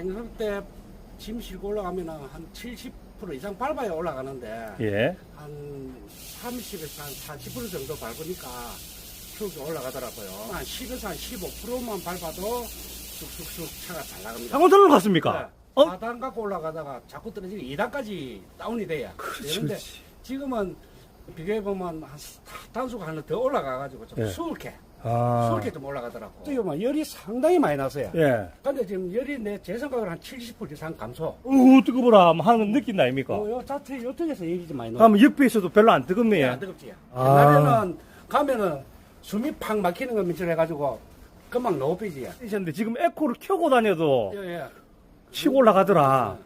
행성 때짐 싣고 올라가면 한 70% 이상 밟아야 올라가는데 예. 한 30에서 한 40% 정도 밟으니까 쭉 올라가더라고요. 한 10에서 한 15%만 밟아도 쑥쑥쑥 차가 잘 나갑니다. 강원도로 갔습니까? 네. 어? 4단 갖고 올라가다가 자꾸 떨어지고 2단까지 다운이 돼요. 그렇지, 되는데 그렇지. 지금은 비교해보면 한 단수가 하나 더 올라가가지고 좀 예. 수월게, 아. 수월게 좀 올라가더라고. 지금 뭐 열이 상당히 많이 났어요. 예. 근데 지금 열이 내 제 생각으로 한 70% 이상 감소. 우, 뜨거워라 하는 느낌 나입니까? 어, 요 자체 요쪽에서 열이 좀 많이 나. 그러면 옆에서도 별로 안 예, 뜨겁네요. 안 뜨겁지. 아. 옛날에는 가면은 숨이 팍 막히는 거 민철 해가지고 금방 빼지. 근데 지금 에코를 켜고 다녀도 예, 예. 치고 올라가더라.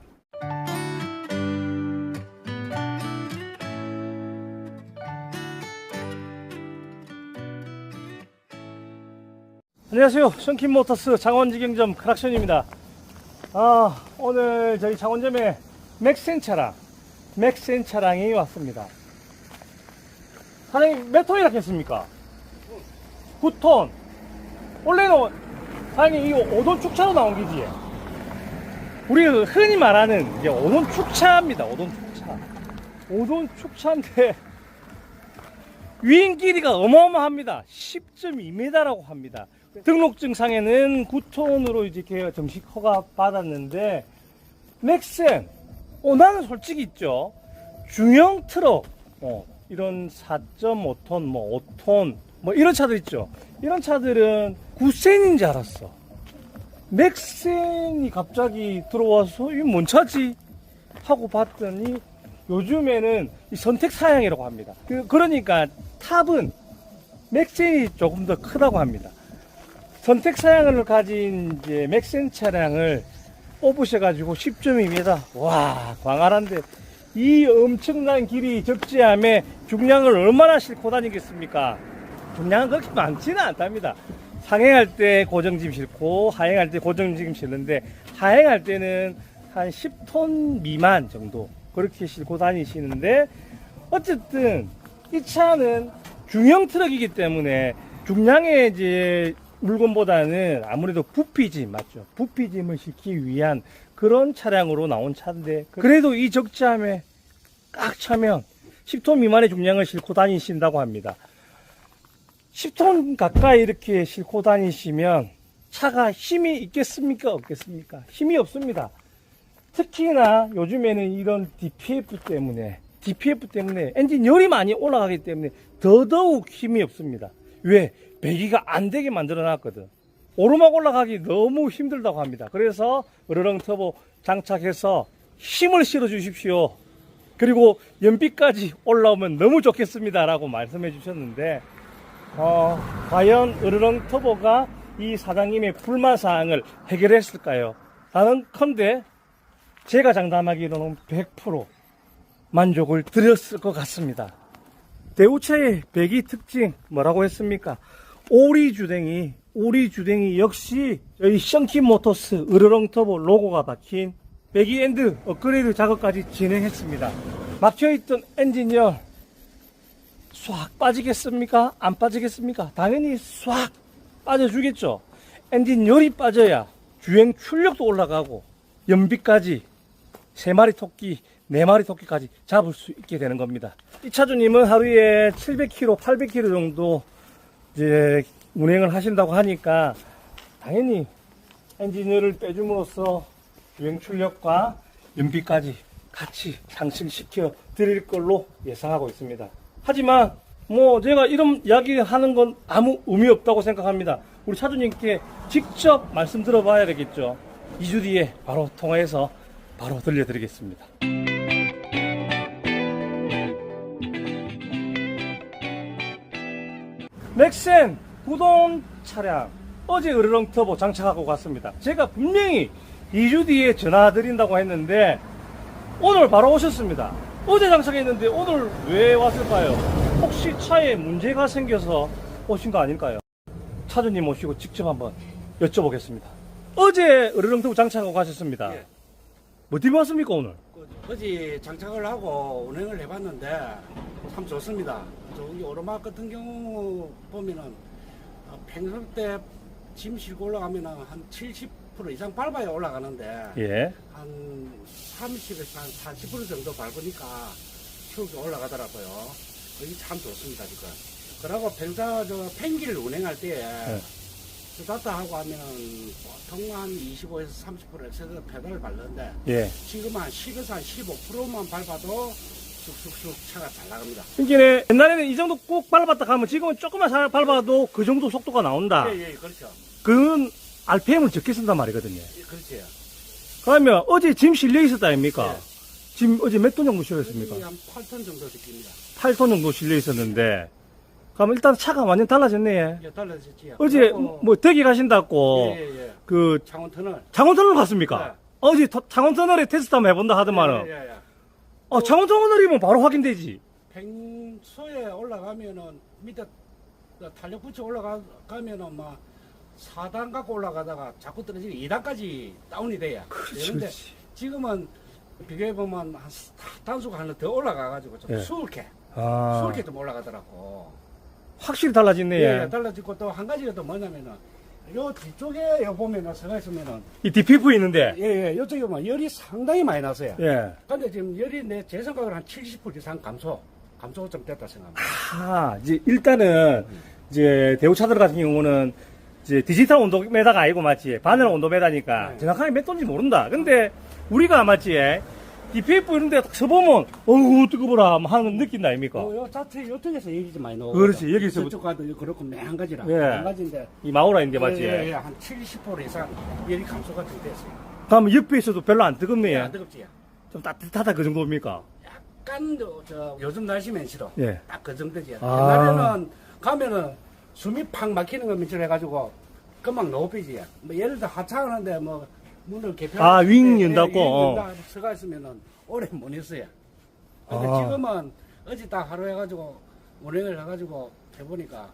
안녕하세요. 성킴 모터스 장원지경점 크락션입니다. 아, 오늘 저희 장원점에 맥센 차량, 맥센 차량이 왔습니다. 사장님, 몇 톤이나 했습니까? 9톤. 원래는, 사장님, 이거 5톤 축차로 나온 기지? 우리 흔히 말하는 이제 5톤 축차입니다. 5톤 축차. 5톤 축차인데, 위인 길이가 어마어마합니다. 10.2m라고 합니다. 등록증 상에는 9톤으로 이제 이렇게 정식 허가 받았는데, 맥센, 어, 나는 솔직히 있죠. 중형 트럭, 어, 이런 4.5톤, 뭐 5톤, 뭐 이런 차들 있죠. 이런 차들은 9센인 줄 알았어. 맥센이 갑자기 들어와서 이게 뭔 차지? 하고 봤더니 요즘에는 이 선택 사양이라고 합니다. 그, 그러니까 탑은 맥센이 조금 더 크다고 합니다. 선택 사양을 가진 이제 맥센 차량을 뽑으셔가지고 10.2m. 와, 광활한데 이 엄청난 길이 적재함에 중량을 얼마나 싣고 다니겠습니까? 중량은 그렇게 많지는 않답니다. 상행할 때 고정짐 싣고 하행할 때 고정짐 싣는데 하행할 때는 한 10톤 미만 정도 그렇게 싣고 다니시는데 어쨌든 이 차는 중형 트럭이기 때문에 중량의 이제 물건보다는 아무래도 부피짐 맞죠? 부피짐을 싣기 위한 그런 차량으로 나온 차인데 그래도 이 적재함에 꽉 차면 10톤 미만의 중량을 싣고 다니신다고 합니다. 10톤 가까이 이렇게 싣고 다니시면 차가 힘이 있겠습니까? 없겠습니까? 힘이 없습니다. 특히나 요즘에는 이런 DPF 때문에 DPF 때문에 엔진 열이 많이 올라가기 때문에 더더욱 힘이 없습니다. 왜? 배기가 안 되게 만들어 놨거든. 오르막 올라가기 너무 힘들다고 합니다. 그래서 으르렁 터보 장착해서 힘을 실어 주십시오. 그리고 연비까지 올라오면 너무 좋겠습니다. 라고 말씀해 주셨는데, 어, 과연 으르렁 터보가 이 사장님의 불만사항을 해결했을까요? 나는 컨대 제가 장담하기로는 100% 만족을 드렸을 것 같습니다. 대우차의 배기 특징 뭐라고 했습니까? 오리 주댕이, 오리 주댕이 역시 저희 션키 모터스 으르렁 터보 로고가 박힌 배기 엔드 업그레이드 작업까지 진행했습니다. 막혀있던 엔진열 싹 빠지겠습니까? 안 빠지겠습니까? 당연히 싹 빠져주겠죠. 엔진열이 빠져야 주행 출력도 올라가고 연비까지 세 마리 토끼, 네 마리 토끼까지 잡을 수 있게 되는 겁니다. 이 차주님은 하루에 700km, 800km 정도 이제 운행을 하신다고 하니까 당연히 엔진열을 빼줌으로써 주행 출력과 연비까지 같이 상승시켜 드릴 걸로 예상하고 있습니다. 하지만 뭐 제가 이런 이야기 하는 건 아무 의미 없다고 생각합니다. 우리 차주님께 직접 말씀 들어봐야 되겠죠. 2주 뒤에 바로 통화해서 바로 들려드리겠습니다. 맥센 구동 차량 어제 으르렁 터보 장착하고 갔습니다. 제가 분명히 2주 뒤에 전화 드린다고 했는데 오늘 바로 오셨습니다. 어제 장착했는데 오늘 왜 왔을까요? 혹시 차에 문제가 생겨서 오신 거 아닐까요? 차주님 모시고 직접 한번 여쭤보겠습니다. 어제 으르렁 터보 장착하고 가셨습니다. 예. 뭐 때문에 왔습니까 오늘? 그, 어제 장착을 하고 운행을 해봤는데 참 좋습니다. 저기 오르막 같은 경우 보면은 어, 평소 때짐 싣고 올라가면 한70% 40% 이상 밟아야 올라가는데 예. 한 30에서 한 40% 정도 밟으니까 추억이 올라가더라고요. 그게 참 좋습니다, 지금. 그러고 평소 저 pen기를 운행할 때에 네. 스타트 하고 하면은 보통 한 25에서 30%에서 페달을 밟는데 예. 지금 한 10에서 한 15%만 밟아도 쑥쑥쑥 차가 잘 나갑니다. 그러니까 옛날에는 이 정도 꼭 밟았다 가면 지금은 조금만 살 밟아도 그 정도 속도가 나온다. 예, 예, 그렇죠. 그건 RPM을 적게 쓴단 말이거든요. 예, 그렇죠. 그러면 어제 짐 실려 있었다 아닙니까? 네. 짐 어제 몇 톤 정도 실렸습니까? 한 8톤 정도 느낍니다. 8톤 정도 실려 있었는데 그러면 일단 차가 완전 달라졌네. 예, 달라졌지요. 어제 뭐 대기 가신다고 예, 예, 예. 그 창원 터널. 장원터널 갔습니까? 네. 어제 터- 장원터널에 테스트 한번 해본다 하더만은 예, 예, 예. 어, 장원터널이면 바로 확인되지. 평소에 올라가면은 밑에 그 탄력 붙여 올라가면은 막 4단 갖고 올라가다가 자꾸 떨어지면 2단까지 다운이 돼요. 되는데 지금은 비교해보면 한 단수가 하나 더 올라가가지고 좀 예. 수월게, 아, 수월게 좀 올라가더라고. 확실히 달라졌네. 예, 예, 달라지고 또 한 가지가 또 뭐냐면은 요 뒤쪽에 요 보면은 서가 있으면은 이 DPF 있는데. 예, 예, 요쪽에 보면 열이 상당히 많이 났어요. 예. 근데 지금 열이 내 제 생각으로 한 70% 이상 감소, 감소 좀 됐다 생각합니다. 아, 이제 일단은 이제 대우차들 같은 경우는 이제 디지털 온도 메다가 아니고 맞지. 바늘 온도 메다니까 네. 정확하게 몇 도인지 모른다. 근데 우리가 맞지. DPF 이런 데딱 서보면 어우 뜨거워라 하는 느낀다 아닙니까? 요, 요 자체 요쪽에서 얘기 좀 많이 나오고. 그렇지, 여기서 저쪽 가도 그렇고 한 가지라. 예. 한 가지인데. 이 마오라인데 맞지. 예, 예, 한 70% 이상 열이 감소가 좀 됐어요. 그러면 옆에 있어도 별로 안 뜨겁네. 예, 안 뜨겁지. 좀 따뜻하다 그 정도입니까? 약간 저, 저 요즘 날씨 면시로 예. 딱 그 정도지. 아. 옛날에는 가면은 숨이 팍 막히는 거 밑줄 해가지고 금방 높이지. 뭐 예를 들어 하차하는데 뭐 문을 개편. 아, 윙 연다고? 어. 연다 서가 있으면은 오래 못 있어요. 근데 아. 지금은 어제 딱 하루 해가지고 운행을 해가지고 해보니까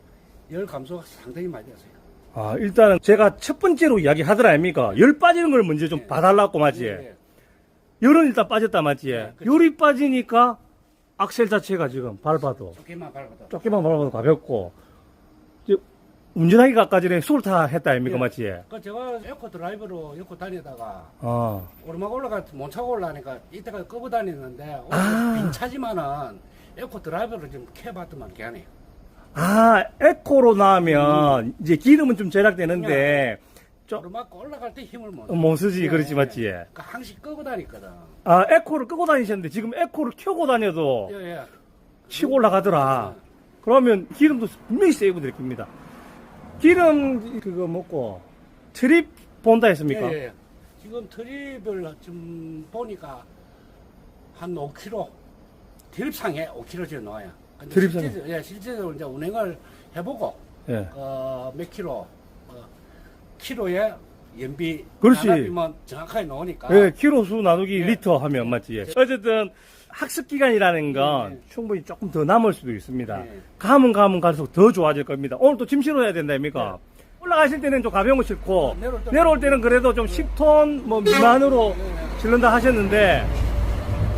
열 감소가 상당히 많이 됐어요. 아, 일단은 제가 첫 번째로 이야기 하더라 아닙니까? 열 빠지는 걸 먼저 좀 예. 봐달라고 맞지? 예, 예. 열은 일단 빠졌다 맞지? 네. 열이 빠지니까 악셀 자체가 지금 밟아도 조금만 밟아도. 조금만 밟아도 가볍고 운전하기가까지는 솔타 했다 아닙니까 예. 맞지? 그 제가 에코 드라이브로 옆고 다니다가 어. 오르막 올라가 못 차고 올라가니까 이때가 끄고 다니는데 아. 빈 차지만은 에코 드라이버를 좀 캐봤더만 걔하네요. 아, 에코로 나면 이제 기름은 좀 절약되는데 저- 오르막 올라갈 때 힘을 못. 못 쓰지 예, 그렇지 예. 맞지? 그러니까 항상 끄고 다니거든. 아, 에코를 끄고 다니셨는데 지금 에코를 켜고 다녀도 예, 예. 치고 올라가더라. 그러면 기름도 분명히 세이브 느낍니다. 기름 그거 먹고 트립 본다 했습니까? 예, 예. 지금 트립을 좀 보니까 한 5km 드립상에 5km 지금 나와요. 근데 드립상에? 실제, 예, 실제로 이제 운행을 해보고 예. 어, 몇 킬로, 어, 킬로에 연비, 그렇지. 나비면 정확하게 나오니까. 예, 키로 수 나누기 예. 리터 하면 맞지. 예. 어쨌든 학습 기간이라는 건 예, 예. 충분히 조금 더 남을 수도 있습니다. 예. 가면 가면 갈수록 더 좋아질 겁니다. 오늘 또 짐 실어야 된다입니까? 올라가실 때는 좀 가벼운 거 싣고 예. 내려올 때는- 내려올 때는 그래도 좀 10톤 뭐 미만으로 예, 예. 실른다 하셨는데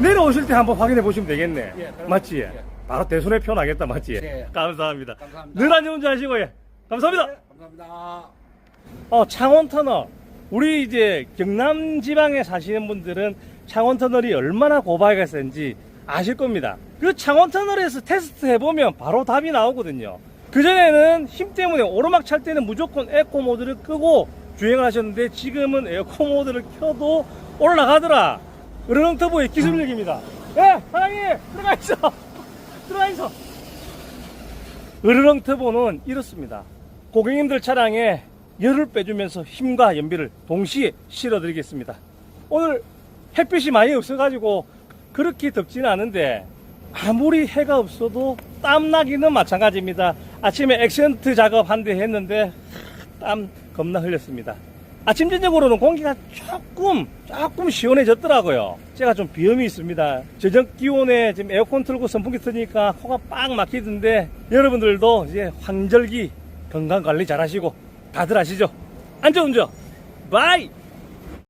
내려오실 때 한번 확인해 보시면 되겠네. 예, 그럼- 맞지? 예. 바로 대손에 표나겠다 맞지? 예. 감사합니다. 감사합니다. 늘 안전 운전하시고 예. 감사합니다. 네, 감사합니다. 어, 창원 터널. 우리 이제 경남 지방에 사시는 분들은 창원 터널이 얼마나 고바이가 센지 아실 겁니다. 그 창원 터널에서 테스트 해보면 바로 답이 나오거든요. 그전에는 힘 때문에 오르막 찰 때는 무조건 에코 모드를 끄고 주행을 하셨는데 지금은 에코 모드를 켜도 올라가더라. 으르렁 터보의 기술력입니다. 예, 사장님, 들어가 있어. 들어가 있어. 으르렁 터보는 이렇습니다. 고객님들 차량에 열을 빼주면서 힘과 연비를 동시에 실어드리겠습니다. 오늘 햇빛이 많이 없어가지고 그렇게 덥지는 않은데 아무리 해가 없어도 땀나기는 마찬가지입니다. 아침에 액센트 작업 한 대 했는데 땀 겁나 흘렸습니다. 아침 저녁으로는 공기가 조금 조금 시원해졌더라고요. 제가 좀 비염이 있습니다. 저녁 기온에 지금 에어컨 틀고 선풍기 트니까 코가 빡 막히던데 여러분들도 이제 환절기 건강 관리 잘 하시고 다들 아시죠? 안전운전 바이